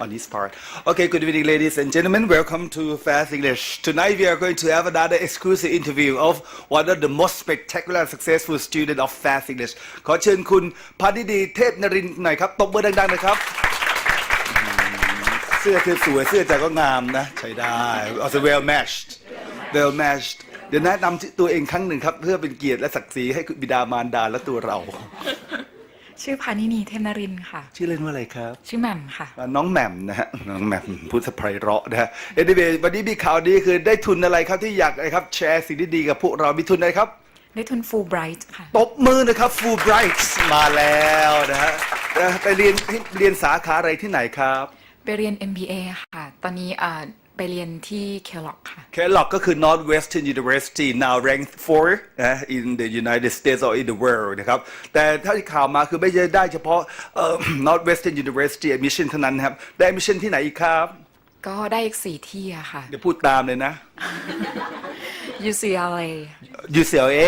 on his part. Okay, good evening, ladies and gentlemen. Welcome to Fast English. Tonight we are going to have another exclusive interview of one of the most spectacular successful student of Fast English. ขอเชิญคุณพานิดีเทพนรินทร์หน่อยครับตบมือดังๆหน่อยครับ เสื้อคือสวยเสื้อจากก็งามนะ ใช้ได้ also well matched well matched เดี๋ยวแนะนำตัวเองครั้งหนึ่งครับ เพื่อเป็นเกียรติและศักดิ์ศรีให้บิดามารดาและตัวเรา ชื่อพานินีเทพนรินทร์ค่ะ ชื่อเล่นว่าอะไรครับ ชื่อแหม่มค่ะน้องแหม่มนะฮะน้องแหม่มพูดสะไพเราะนะฮะเอ็นดีวันนี้มีข่าวดีคือได้ทุนอะไรครับที่อยากนะครับ แชร์สิ่งดีๆกับพวกเรามีทุนอะไรครับ ได้ทุนฟูลไบรท์ค่ะ ตบมือนะครับ Fulbright มาแล้วนะฮะเอ่อไปเรียนเรียนสาขาอะไรที่ไหนครับ ไปเรียน MBA ค่ะ ตอนนี้เอ่อ ไปเรียนที่เคลล็อกค่ะแคลล็อกก็คือ Northwestern University now ranked four นะ in the United States or in the world นะครับ แต่ถ้าที่ข่าวมาคือไม่ใช่ได้เฉพาะเอ่อ Northwestern University admission เท่านั้นนะครับ ได้ admission ที่ไหนอีกครับ ก็ได้อีกสี่ที่อะค่ะ เดี๋ยวพูดตามเลยนะ UCLA UCLA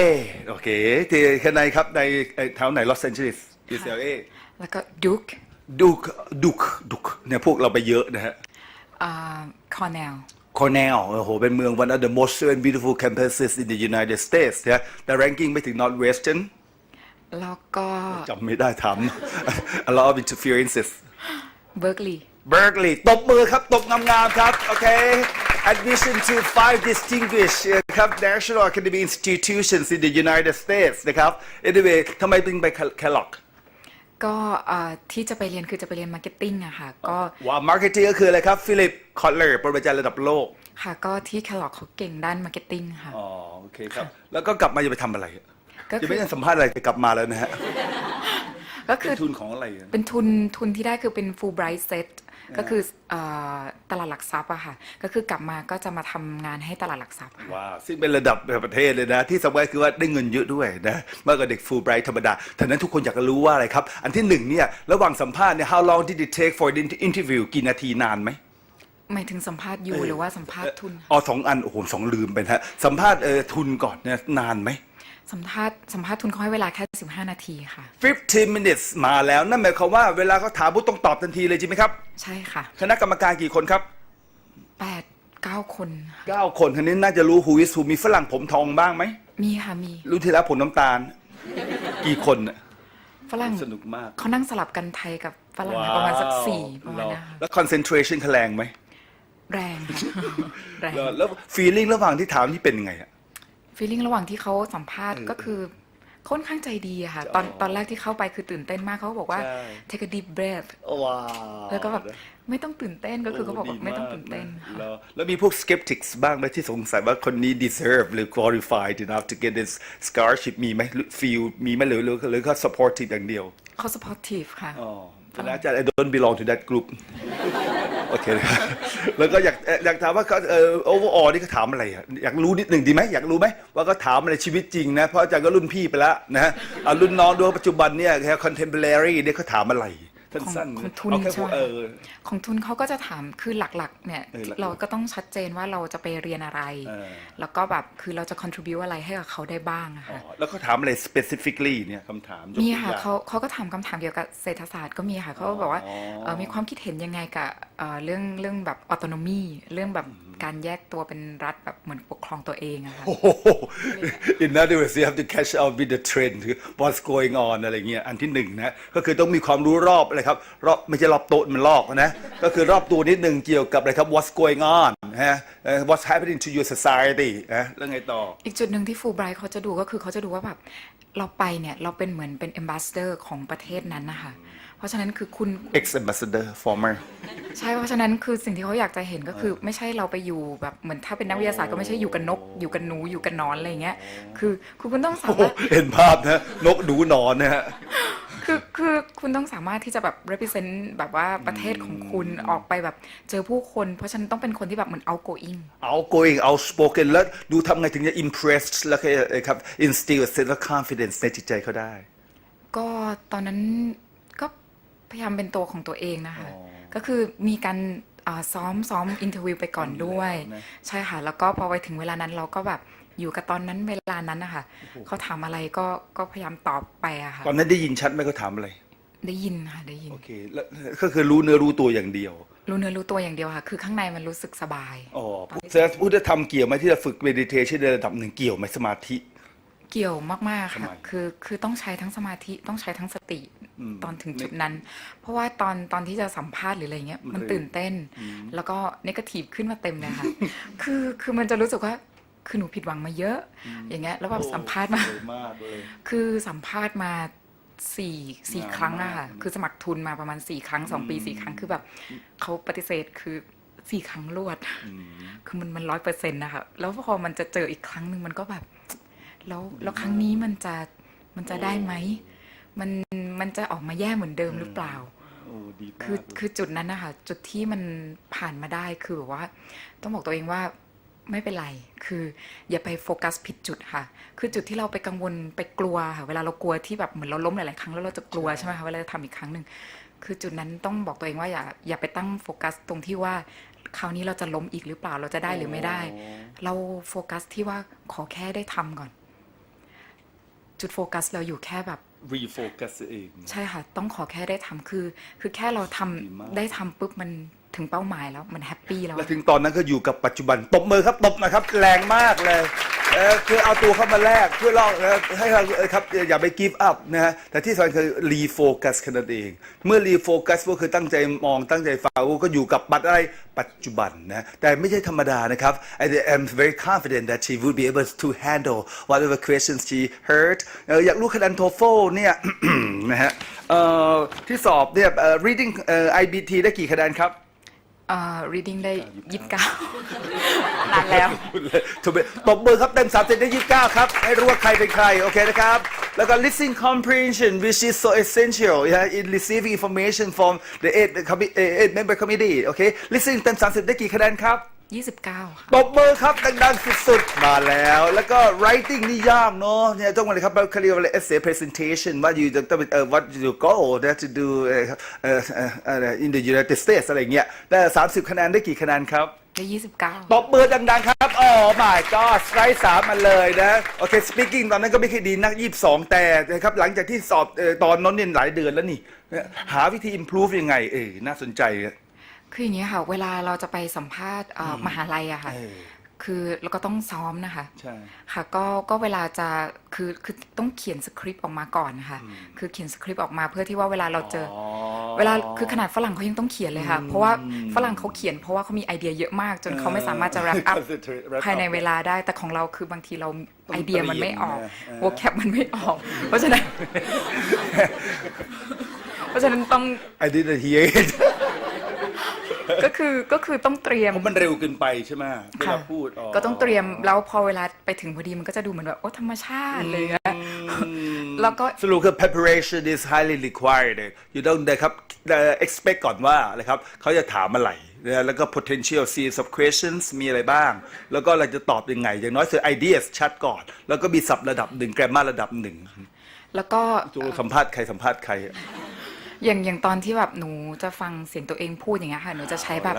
โอเคที่ข้างในครับ ในเอ่อแถวไหน Los Angeles UCLA แล้วก็ Duke ดุกดุกดุกเนี่ยพวกเราไปเยอะนะฮะ อ่า Cornell Cornell โอ้โห เป็นเมือง one of the most and beautiful campuses in the United States นะแต่ ranking ไม่ถึง Northwestern แล้วก็จำไม่ได้ทำ a lot of interferences Berkeley Berkeley ตบมือครับ ตบงามๆครับ โอเค admission to five distinguished เอ่อครับ national academic institutions in the United States นะครับ anyway ทำไมถึงไป Kellogg ก็เอ่อที่จะไปเรียนคือจะไปเรียนมาร์เก็ตติ้งอะค่ะ ก็ว่า marketing ก็คืออะไรครับ ฟิลิป คอตเลอร์ปรมาจารย์ระดับโลก ค่ะก็ที่เคลล็อกเขาเก่งด้านมาร์เก็ตติ้งค่ะ อ๋อ โอเคครับ แล้วก็กลับมาจะไปทำอะไรก็คือจะไม่ได้สัมภาษณ์อะไรจะกลับมาแล้วนะฮะก็คือทุนของอะไรอะ เป็นทุนทุนที่ได้คือเป็น full bright set ก็คือเอ่อตลาดหลักทรัพย์อะค่ะ ก็คือกลับมาก็จะมาทำงานให้ตลาดหลักทรัพย์ค่ะ ว้าวซึ่งเป็นระดับประเทศเลยนะ ที่สำคัญคือว่าได้เงินเยอะด้วยนะมากกว่าเด็กฟูลไบรท์ธรรมดาท่านั้นทุกคนอยากจะรู้ว่าอะไรครับ อันที่หนึ่งเนี่ย ระหว่างสัมภาษณ์เนี่ย how long did it take for the interview กี่นาทีนานไหม หมายถึงสัมภาษณ์อยู่หรือว่าสัมภาษณ์ทุน อ๋อสองอัน โอ้โหสองลืมไปนะฮะ สัมภาษณ์เออทุนก่อนเนี่ยนานไหม สัมภาษณ์สัมภาษณ์ทุนเขาให้เวลาแค่ 15 นาทีค่ะ 15 minutes มาแล้ว นั่นหมายความว่าเวลาเขาถามปุ๊บต้องตอบทันทีเลยจริงไหมครับ ใช่ค่ะ คณะกรรมการกี่คนครับ 8 9 คนค่ะเก้าคนคนนี้น่าจะรู้ who is who มีฝรั่งผมทองบ้างไหม มีค่ะมีรู้ที่แล้วผมน้ำตาล กี่คนน่ะฝรั่งสนุกมากเขานั่งสลับกันไทยกับฝรั่งนะประมาณสักสี่ประมาณนะคะแล้ว concentration เขาแรงไหมแรงค่ะ แรงแล้วแล้ว feeling ระหว่างที่ถามที่เป็นยังไงอะ ฟีลลิ่งระหว่างที่เขาสัมภาษณ์ก็คือค่อนข้างใจดีอะค่ะ ตอนตอนแรกที่เข้าไปคือตื่นเต้นมากเขาก็บอกว่าใช่ take a deep breath ว้าวแล้วก็แบบไม่ต้องตื่นเต้นก็คือเขาบอกว่าไม่ต้องตื่นเต้นค่ะแล้วแล้วมีพวก skeptics บ้างไหมที่สงสัยว่าคนนี้ deserve หรือ qualified enough to get this scholarship มีไหม feel มีไหมหรือหรือหรือเขา supportive อย่างเดียวเขา supportive ค่ะอ๋อนะอาจารย์ I don't belong to that group โอเคแล้วก็อยากอยากถามว่าเขาเอ่อเวอร์ออนี่เขาถามอะไรอะอยากรู้นิดหนึ่งดีไหมอยากรู้ไหมว่าเขาถามอะไรชีวิตจริงนะเพราะอาจารย์ก็รุ่นพี่ไปแล้วนะเอารุ่นน้องด้วยปัจจุบันเนี่ยคอนเทมเพลรี่เนี่ยเขาถามอะไร ของสั้นๆของทุนเอาแค่ใช่ไหม เออ ของทุนเขาก็จะถามคือหลักๆเนี่ยเออหลักๆ เราก็ต้องชัดเจนว่าเราจะไปเรียนอะไร เออแล้วก็แบบคือเราจะ contribute อะไรให้กับเขาได้บ้างอะอ๋อค่ะ แล้วเขาถามอะไร specifically เนี่ยคำถามยกมีตัวค่ะอย่างเขาเขาก็ถามคำถามเกี่ยวกับเศรษฐศาสตร์ก็มีค่ะเขาก็บอกว่าอ๋อ เอ่อมีความคิดเห็นยังไงกับเอ่อเรื่องเรื่องแบบ autonomy เรื่องแบบการแยกตัวเป็นรัฐแบบเหมือนปกครองตัวเองอะค่ะโอ้โห In other words you have to catch up with the trend what's going on อะไรเงี้ยอันที่หนึ่งนะก็คือต้องมีความรู้รอบอะไรครับรอบไม่ใช่รอบโต๊ะมันลอกนะก็คือรอบตัวนิดหนึ่งเกี่ยวกับอะไรครับ what's going on ฮะเอ่อ what's happening to your society นะแล้วไงต่อ อีกจุดหนึ่งที่ฟูไบรท์เขาจะดูก็คือเขาจะดูว่าแบบเราไปเนี่ยเราเป็นเหมือนเป็น ambassador ของประเทศนั้นนะคะเพ ราะฉะนั้นคือคุณ ex ambassador former ใช่เพราะฉะนั้นคือสิ่งที่เขาอยากจะเห็นก็คือ ไม่ใช่เราไปอยู่แบบเหมือนถ้าเป็นนักวิทยาศาสตร์ก็ไม่ใช่อยู่กับนกอยู่กับหนูอยู่กับหนอนอะไรอย่างเงี้ยคือคือคุณต้องสาโอ้โหมารถเห็นภาพนะนกดูหนอนนะฮะคือคือคุณต้องสามารถที่จะแบบ represent แบบว่าประเทศของคุณออกไปแบบเจอผู้คน เพราะฉะนั้นต้องเป็นคนที่แบบเหมือน outgoing outgoing outspoken แล้วดูทำไงถึงจะ impress แล้วก็เอ่อครับ instill a sense of confidence ในจิตใจเขาได้ ก็ตอนนั้นก็ พยายามเป็นตัวของตัวเองนะคะ ก็คือมีการอ่าซ้อมซ้อมอินเทอร์วิวไปก่อนด้วยนะใช่ค่ะ แล้วก็พอไปถึงเวลานั้นเราก็แบบอยู่กับตอนนั้นเวลานั้นนะคะเขาถามอะไรก็ก็พยายามตอบไปอะค่ะตอนนั้นได้ยินชัดไหมเขาถามอะไร ได้ยินค่ะได้ยินโอเคแล้วก็คือรู้เนื้อรู้ตัวอย่างเดียว รู้เนื้อรู้ตัวอย่างเดียวค่ะ คือข้างในมันรู้สึกสบายอ๋อแสดงพุทธธรรมเกี่ยวไหมที่จะฝึก meditation ในระดับหนึ่งเกี่ยวไหมสมาธิ เกี่ยวมากๆทำค่ะไม คือคือต้องใช้ทั้งสมาธิต้องใช้ทั้งสติอืมตอนถึงจุดนั้น เพราะว่าตอนตอนที่จะสัมภาษณ์หรืออะไรเงี้ยมันมันเร็ว ตื่นเต้นแล้วก็นกาทีฟขึ้นมาเต็มเลยค่ะ คือคือมันจะรู้สึกว่าคือหนูผิดหวังมาเยอะอย่างเงี้ยแล้วแบบสัมภาษณ์มา โอ้สวยมากเลย คือสัมภาษณ์มาสี่สี่นานครั้งอะมากค่ะคือสมัครทุนมาประมาณสี่ครั้งสองปีสี่ครั้งคือแบบเขาปฏิเสธคือสี่ครั้งรวดคือมันมันร้อยเปอร์เซ็นต์นะคะ แล้วพอมันจะเจออีกครั้งหนึ่งมันก็แบบ แล้วแล้วครั้งนี้มันจะมันจะได้ไหมมันมันจะออกมาแย่เหมือนเดิมหรือเปล่าโอ้ดีมากคือเลยคือจุดนั้นนะคะจุดที่มันผ่านมาได้คือแบบว่า ต้องบอกตัวเองว่าไม่เป็นไร คืออย่าไปโฟกัสผิดจุดค่ะ คือจุดที่เราไปกังวลไปกลัวค่ะ เวลาเรากลัวที่แบบเหมือนเราล้มหลาย ๆ ครั้งแล้วเราจะกลัวใช่ไหมคะ เวลาจะทำอีกครั้งหนึ่ง คือจุดนั้นต้องบอกตัวเองว่าอย่าอย่าไปตั้งโฟกัสตรงที่ว่าคราวนี้เราจะล้มอีกหรือเปล่า เราจะได้หรือไม่ได้ เราโฟกัสที่ว่าขอแค่ได้ทำก่อน จุดโฟกัสเราอยู่แค่แบบ refocus เอง ใช่ค่ะ ต้องขอแค่ได้ทำคือ คือแค่เราทำดีมาก ได้ทำปุ๊บมันถึงเป้าหมายแล้วมันแฮปปี้แล้ว แล้วถึงตอนนั้นก็อยู่กับปัจจุบันตบมือครับตบหนะครับ แรงมากเลย เออคือเอาตัวเข้ามาแลกเพื่อลอกเออให้เราเออครับอย่าไป give up นะฮะแต่ที่สำคัญคือ refocus แค่นั้นเอง เมื่อ refocus ก็คือตั้งใจมองตั้งใจฟังก็อยู่กับปัจอะไรปัจจุบันนะแต่ไม่ใช่ธรรมดานะครับ I am very confident that she would be able to handle whatever questions she heard อยากรู้คะแนน TOEFL เนี่ยนะฮะที่สอบเนี่ย reading IBT ได้กี่คะแนนครับ reading ได้ยี่สิบเก้า แล้ว ถูกไหมตบมือครับเต็มสามสิบได้ยี่สิบเก้าครับ ให้รู้ว่าใครเป็นใคร โอเคนะครับ แล้วก็ listening comprehension which is so essential yeah, in receiving information from the eight commi- eh, eight member committee โอเค listening เต็มสามสิบได้กี่คะแนนครับยี่สิบเก้าค่ะ ตบมือครับ ดัง ๆ สุด ๆ มาแล้ว แล้วก็ writing นี่ยากเนาะเนี่ยต้องมาเลยครับเขาเรียกว่าอะไร essay presentation ว่า you ต้องเป็นเอ่อ what you go that to do เอ่อเอ่อเอ่อเอ่อ in the United States อะไรอย่างเงี้ยได้สามสิบคะแนนได้กี่คะแนนครับ ได้ยี่สิบเก้าตบมือดังๆครับอ๋อ my god ไร้สามมาเลยนะ โอเค speaking ตอนนั้นก็ไม่ค่อยดีนัก 22 แต่นะครับหลังจากที่สอบเอ่อตอนนั้นเนี่ยหลายเดือนแล้วนี่ หาวิธี improve ยังไง เออ น่าสนใจอะคืออย่างนี้ยค่ะ เวลาเราจะไปสัมภาษณ์เอ่ออมหาลัยอะค่ะเออคือเราก็ต้องซ้อมนะคะ ใช่ค่ะก็ก็เวลาจะคือคือต้องเขียนสคริปต์ออกมาก่อนนะคะคือเขียนสคริปต์ออกมาเพื่อที่ว่าเวลาเราเจออ เวลาคือขนาดฝรั่งเขายังต้องเขียนเลยค่ะ เพราะว่าฝรั่งเขาเขียนเพราะว่าเขามีไอเดียเยอะมาก จนเขาไม่สามารถจะ wrap up Concentrate, wrap ภายใน up เวลาได้ แต่ของเราคือบางทีเราไอเดียมันไม่ออกเออวอแคปมันไม่ออก เพราะฉะนั้น เพราะฉะนั้นต้อง I didn't hear it ก็คือก็คือต้องเตรียมเพราะมันเร็วเกินไปใช่ไหมเวลาค่ะพูดก็ต้องเตรียมแล้วพอเวลาไปถึงพอดีมันก็จะดูเหมือนแบบโอ้ธรรมชาติเลยอะ แล้วก็สรุปคือ preparation is highly required อยู่ต้องนะครับเอ่อ expect ก่อนว่าอะไรครับเขาจะถามอะไรนะแล้วก็ potential series of questions มีอะไรบ้าง แล้วก็เราจะตอบยังไง อย่างน้อยคือ ideas ชัดก่อน แล้วก็มีศัพท์ระดับหนึ่ง grammar ระดับหนึ่ง แล้วก็ตัวสัมภาษณ์ใครสัมภาษณ์ใครอย่างอย่างตอนที่แบบหนูจะฟังเสียงตัวเองพูดอย่างเงี้ยค่ะหนูจะใช้แบบเ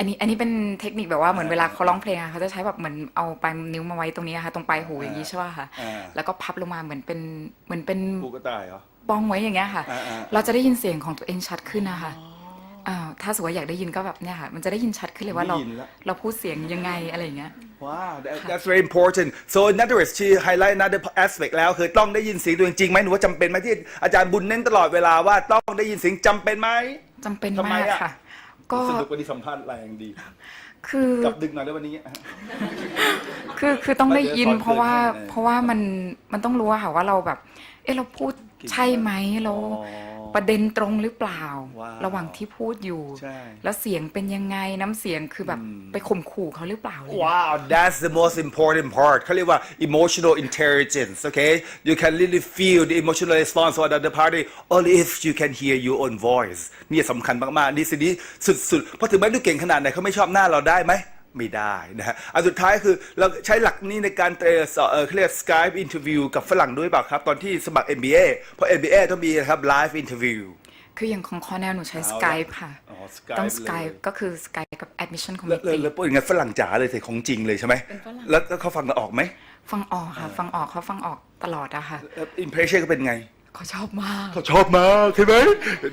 อาละอันนี้อันนี้เป็นเทคนิคแบบว่าเหมือนเวลาเขาร้องเพลงอะเขาจะใช้แบบเหมือนเอาปลายนิ้วมาไว้ตรงนี้อะค่ะตรงปลายหูอย่างนี้ใช่ป่ะคะอ่า แล้วก็พับลงมาเหมือนเป็นเหมือนเป็นกูก็ตายเหรอป้องไว้อย่างเงี้ยค่ะ อ่าอ่า เราจะได้ยินเสียงของตัวเองชัดขึ้นนะคะอ่าถ้าสมมติว่าอยากได้ยินก็แบบเนี่ยค่ะ มันจะได้ยินชัดขึ้นเลยว่าเราได้ยินแล้ว เราพูดเสียงยังไงอะไรอย่างเงี้ย Wow that, that's very important so in other words ที่ highlight another aspect แล้วคือต้องได้ยินเสียงตัวเองจริงไหมหรือว่าจำเป็นไหมที่อาจารย์บุญเน้นตลอดเวลาว่าต้องได้ยินเสียงจำเป็นไหม จำเป็นทำไมมากอะ ค่ะ ก็สนุกวันนี้สัมภาษณ์แรงดี คือกลับดึกหน่อยได้วันนี้ คือคือต้องได้ยินเดี๋ยวเพราะว่าก่อนเกินเพราะว่ามันมันต้องรู้อะค่ะว่าเราแบบ เอะเราพูดใช่ไหมเราอ๋อ ประเด็นตรงหรือเปล่าว้าวระหว่างที่พูดอยู่ใช่แล้วเสียงเป็นยังไงน้ำเสียงคือแบบไปข่มขู่เขาหรือเปล่าเลย Wow, that's the most important part. เขาเรียกว่า emotional intelligence. Okay, you can really feel the emotional response of the other party only if you can hear your own voice. นี่สำคัญมากๆนี่สิ่งนี้สุดๆเพราะถึงแม้ดูเก่งขนาดไหนเขาไม่ชอบหน้าเราได้ไหม ไม่ได้นะฮะอันสุดท้ายคือเราใช้หลักนี้ในการเอ่อสอบเอ่อเขาเรียก Skype interview กับฝรั่งด้วยเปล่าครับ ตอนที่สมัคร MBA เพราะ MBA ต้องมีนะครับ live interview คืออย่างของคอแนลหนูใช้เอาละ Skype ค่ะอ๋อ Skype ต้องเลย Skype ก็คือ Skype กับ admission แล้วแล้ว committee แล้วพูดอย่างนั้นฝรั่งจ๋าเลยสิของจริงเลยใช่ไหมเป็นฝรั่งแล้วแล้วเขาฟังเราออกไหม ฟังออกค่ะ ฟังออกเขาฟังออกตลอดอะค่ะอิมเพรสชั่นก็เป็นไง เขาชอบมากเขาชอบมากใช่ไหม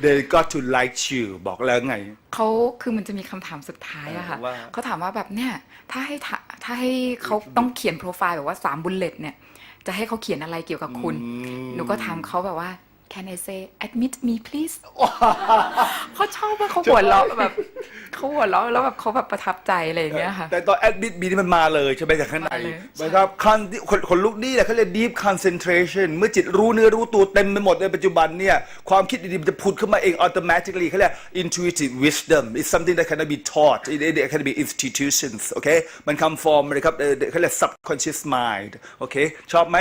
they got to like you บอกแล้วไง เขาคือมันจะมีคำถามสุดท้ายอะค่ะว่า เขาถามว่าแบบเนี่ยถ้าให้ถาถ้าให้เขาต้องเขียนโปรไฟล์แบบว่าสามบุลเลตเนี่ย จะให้เขาเขียนอะไรเกี่ยวกับคุณหนูก็ถามเขาแบบว่า can I say admit me please เขาชอบว่าเขาหัวเราะแบบ เขาหัวเราะแล้วแบบเขาแบบประทับใจอะไรอย่างเงี้ยค่ะ แต่ตอน admit บีนี่มันมาเลยใช่ไหมจากข้างในมาเลยหมายความคันคนคนลุกนี่แหละเขาเรียก deep concentration เมื่อจิตรู้เนื้อรู้ตัวเต็มไปหมดในปัจจุบันเนี่ยความคิดดีๆมันจะผุดขึ้นมาเอง automatically เขาเรียก intuitive wisdom it's something that cannot be taught in any academic institutions โอเคมัน come from อะไรครับเอ่อเขาเรียก subconscious mind โอเคชอบไหม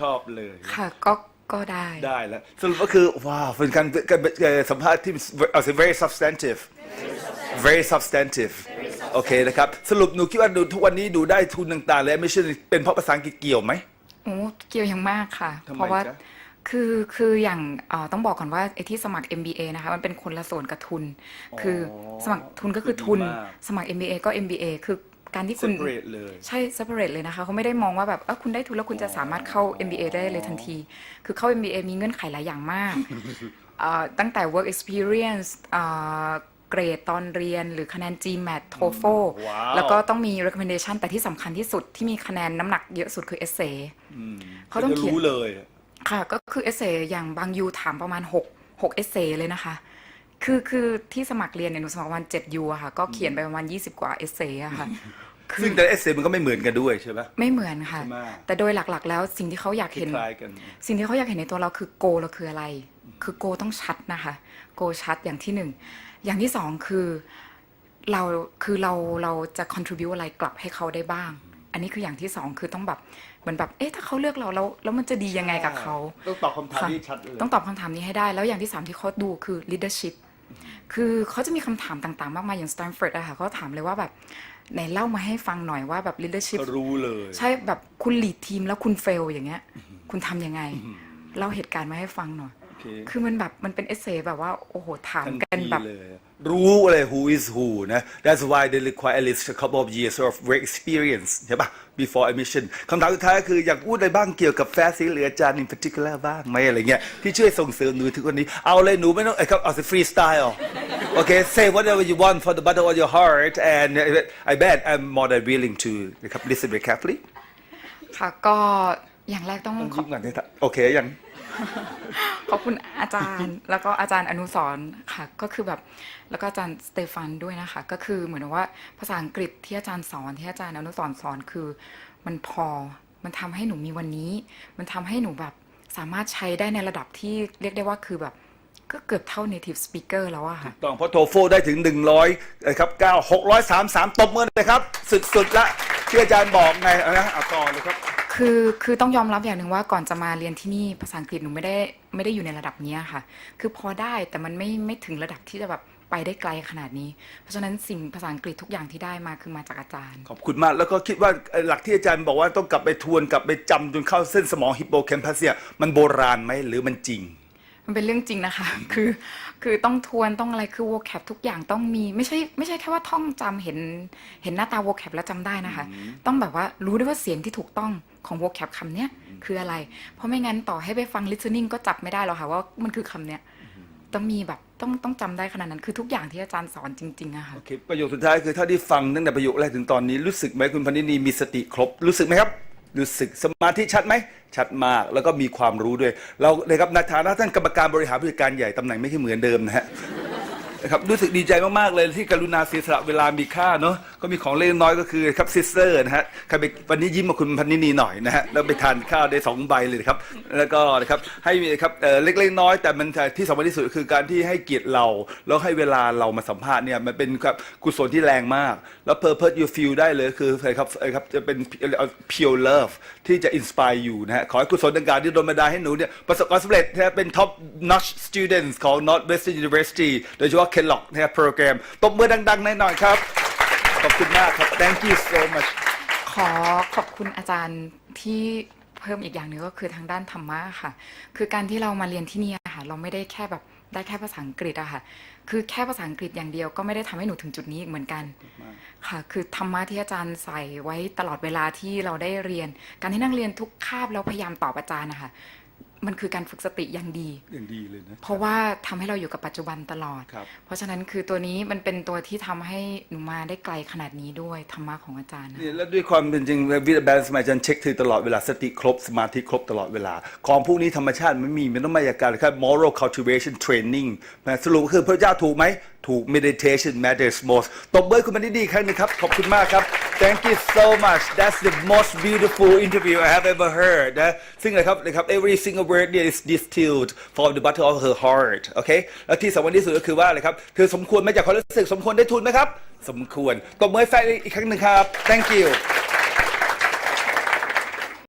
ชอบเลย ค่ะก็ก็ได้ ได้แล้วสรุปก็คือว้าวเป็นการการเอ่อสัมภาษณ์ที่เอาสิ very substantive very substantive โอเคนะครับ สรุปหนูคิดว่าหนูทุกวันนี้ดูได้ทุนต่าง ๆ และไม่ใช่เป็นเพราะภาษาอังกฤษเกี่ยวไหม โอ้เกี่ยวอย่างมากค่ะ ทำไมเพราะว่าจ๊ะ คือคืออย่างเอ่อต้องบอกก่อนว่าไอ้ที่สมัคร MBA นะคะมันเป็นคนละส่วนกับทุน คือสมัครทุนก็คือทุน ดีมาก สมัคร MBA ก็ MBA คือการที่คุณ separate เลย ใช่ separate เลยนะคะเขาไม่ได้มองว่าแบบเออคุณได้ทุนแล้วคุณจะสามารถเข้า MBA ได้เลยทันที คือเข้า MBA มีเงื่อนไขหลายอย่างมากเอ่อตั้งแต่ work experience เอ่อ เกรดตอนเรียน หรือคะแนน GMAT TOEFL ว้าว แล้วก็ต้องมี recommendation แต่ที่สำคัญที่สุดที่มีคะแนนน้ำหนักเยอะสุดคือ essay เขาต้องเขียน จะรู้เลยค่ะก็คือเอเซอย่างบางยูถามประมาณ6 6เอเซเลยนะคะ คือคือที่สมัครเรียนเนี่ยหนูสมัครประมาณ7ยูอะค่ะ ก็เขียนไปประมาณ 20 กว่าเอเซอะค่ะคื ซึ่องแต่เอเซมันก็ไม่เหมือนกันด้วยใช่ไหม ไม่เหมือนค่ะ ใช่ไหม แต่โดยหลักๆ แล้วสิ่งที่เขาอยากคเห็น ล้ายๆกัน สิ่งที่เขาอยากเห็นในตัวเราคือโกเราคืออะไร คือโกต้องชัดนะคะ โกชัดอย่างที่หนึ่ง อย่างที่สองคือเราคือเราเราจะ contribute อะไรกลับให้เขาได้บ้าง อันนี้คืออย่างที่สองคือต้องแบบเหมือนแบบ เอ๊ะถ้าเขาเลือกเราแล้วแล้วมันจะดียังไงกับเขา ต้องตอบคำถามค่ะที่ชัดเลย ต้องตอบคำถามนี้ให้ได้ แล้วอย่างที่สามที่เขาดูคือ leadership คือเขาจะมีคำถามต่างๆ มากมายอย่าง Stanford อะค่ะเขาถามเลยว่าแบบไหนเล่ามาให้ฟังหน่อยว่าแบบ leadership ก็รู้เลย ใช่แบบคุณ lead ทีมแล้วคุณ fail อย่างเงี้ย คุณทำยังไง เล่าเหตุการณ์มาให้ฟังหน่อยโอเคคือมันแบบมันเป็นเอเซแบบว่า โอ้โห ถามทันกันทีแบบเลย รู้เลย who is who นะ that's why they require at least a couple of years of work experience ใช่ปะ before admission คำถามสุดท้ายก็คืออยากพูดอะไรบ้างเกี่ยวกับแฟซีหรืออาจารย์ in particular บ้างไหมอะไรเงี้ยที่ช่วยส่งเสริมหนูถึงวันนี้ เอาเลยหนูไม่ต้องเอ้ยครับเอาสิ freestyle โอเค say whatever you want for the bottom of your heart and I bet I'm more than willing to นะครับ listen very carefully ค่ะก็อย่างแรกต้องต้องขยิ้อบมก่อนนะครับโอเคยัง ขอบคุณอาจารย์ แล้วก็อาจารย์อนุสรค่ะ ก็คือแบบแล้วก็อาจารย์สเตฟานด้วยนะคะ ก็คือเหมือนว่าภาษาอังกฤษที่อาจารย์สอนที่อาจารย์อนุสรสอนคือมันพอมันทำให้หนูมีวันนี้ มันทำให้หนูแบบสามารถใช้ได้ในระดับที่เรียกได้ว่าคือแบบก็เกือบเท่า native speaker แล้วอะค่ะต้องเพราะโทโฟได้ถึง 100นะครับ9 633ตบมือเลยครับ สุดๆละที่อาจารย์บอกไงนะเอาต่อเลยครับ คือคือต้องยอมรับอย่างหนึ่งว่าก่อนจะมาเรียนที่นี่ภาษาอังกฤษหนูไม่ได้ไม่ได้อยู่ในระดับเนี้ยค่ะ คือพอได้แต่มันไม่ไม่ถึงระดับที่จะแบบไปได้ไกลขนาดนี้ เพราะฉะนั้นสิ่งภาษาอังกฤษทุกอย่างที่ได้มาคือมาจากอาจารย์ ขอบคุณมาก แล้วก็คิดว่าเอ่อหลักที่อาจารย์บอกว่าต้องกลับไปทวนกลับไปจำจนเข้าเส้นสมองฮิปโปแคมปัสเนี่ยมันโบราณไหมหรือมันจริง มันเป็นเรื่องจริงนะคะ คือ คือต้องทวนต้องอะไร คือ vocab ทุกอย่างต้องมี ไม่ใช่ ไม่ใช่แค่ว่าท่องจำเห็น เห็นหน้าตา vocab แล้วจำได้นะคะ ต้องแบบว่ารู้ด้วยว่าเสียงที่ถูกต้อง ของ vocab คำเนี้ยคืออะไร เพราะไม่งั้นต่อให้ไปฟัง listening ก็จับไม่ได้หรอกค่ะว่ามันคือคำเนี้ยต้องมีแบบต้องต้องจำได้ขนาดนั้น คือทุกอย่างที่อาจารย์สอนจริงๆอะค่ะโอเคประโยคสุดท้ายคือถ้าได้ฟังตั้งแต่ประโยคแรกถึงตอนนี้รู้สึกไหมคุณพันธินีมีสติครบรู้สึกไหมครับรู้สึกสมาธิชัดไหมชัดมากแล้วก็มีความรู้ด้วย เราเลยครับในฐานะท่านกรรมการบริหารผู้จัดการใหญ่ตำแหน่งไม่ใช่เหมือนเดิมนะฮะนะครับรู้สึกดีใจมากๆเลยที่กรุณาเสียสละเวลามีค่าเนาะ ก็มีของเล็กน้อยก็คือครับซิสเตอร์นะฮะใครไปวันนี้ยิ้มมาคุณพันนินีหน่อยนะฮะแล้วไปทานข้าวได้สองใบเลยครับ แล้วก็นะครับให้มีครับเออเล็กๆน้อยแต่มันที่สำคัญที่สุดคือการที่ให้เกียรติเรา แล้วให้เวลาเรามาสัมภาษณ์เนี่ยมันเป็นครับกุศลที่แรงมาก แล้ว purpose you feel ได้เลยคืออะไรครับอะไรครับจะเป็น pure love ที่จะ inspire อยู่นะฮะขอให้กุศลดังกล่าวที่โดนบันดาลให้หนูเนี่ยประสบความสำเร็จนะฮะเป็น top notch students ของ Northwestern University โดยเฉพาะ Kellogg นะฮะโปรแกรมตบมือดังๆหน่อยๆครับ ขอบคุณมากครับ thank you so much ขอขอบคุณอาจารย์ที่เพิ่มอีกอย่างหนึ่งก็คือทางด้านธรรมะค่ะ คือการที่เรามาเรียนที่นี่อะค่ะ เราไม่ได้แค่แบบได้แค่ภาษาอังกฤษอะค่ะ คือแค่ภาษาอังกฤษอย่างเดียวก็ไม่ได้ทำให้หนูถึงจุดนี้อีกเหมือนกัน ค่ะ คือธรรมะที่อาจารย์ใส่ไว้ตลอดเวลาที่เราได้เรียน การที่นั่งเรียนทุกคาบแล้วพยายามตอบอาจารย์นะคะ มันคือการฝึกสติอย่างดีอย่างดีเลยนะเพราะว่าทำให้เราอยู่กับปัจจุบันตลอดครับเพราะฉะนั้นคือตัวนี้มันเป็นตัวที่ทำให้หนูมาได้ไกลขนาดนี้ด้วยธรรมะของอาจารย์นะเนี่ยแล้วด้วยความเป็นจริงวิทยาบาลสมัยอาจารย์เช็คคือตลอดเวลาสติครบสมาธิครบตลอดเวลา ของพวกนี้ธรรมชาติไม่มีมันต้องมาจากการครับ moral cultivation training นะสรุปคือพระเจ้าถูกไหม ถูก meditation matters most ตบเบอร์คุณมันดีๆครั้งหนึงครับ ขอบคุณมากครับ thank you so much that's the most beautiful interview I have ever heard นะซึ่งอะไรครับนะครับ every single word นี่ is distilled from the bottom of her heart โอเคแล้วที่สำคัญที่สุดก็คือว่าอะไรครับ เธอสมควรไหมจากความรู้สึกสมควรได้ทุนไหมครับ สมควรตบมือให้แฟนอีกครั้งหนึ่งครับ thank you